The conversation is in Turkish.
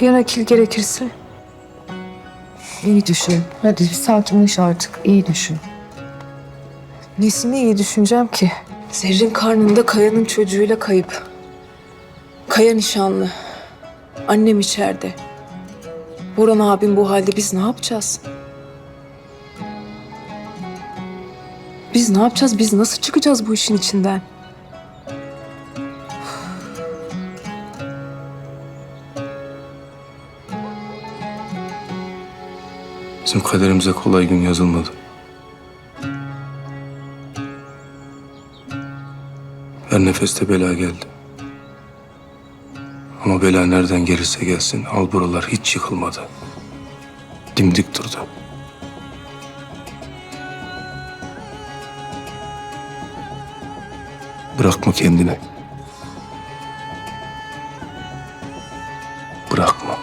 Ya nakil gerekirse? İyi düşün. Hadi bir sakinleş artık. İyi düşün. Nesini iyi düşüneceğim ki? Zerrin karnında Kaya'nın çocuğuyla kayıp. Kaya nişanlı. Annem içeride. Boran abim bu halde biz ne yapacağız? Biz ne yapacağız? Biz nasıl çıkacağız bu işin içinden? Bizim kaderimize kolay gün yazılmadı. Her nefeste bela geldi. Ama bela nereden gelirse gelsin al buralar hiç yıkılmadı. Dimdik durdu. Bırakma kendine. Bırakma.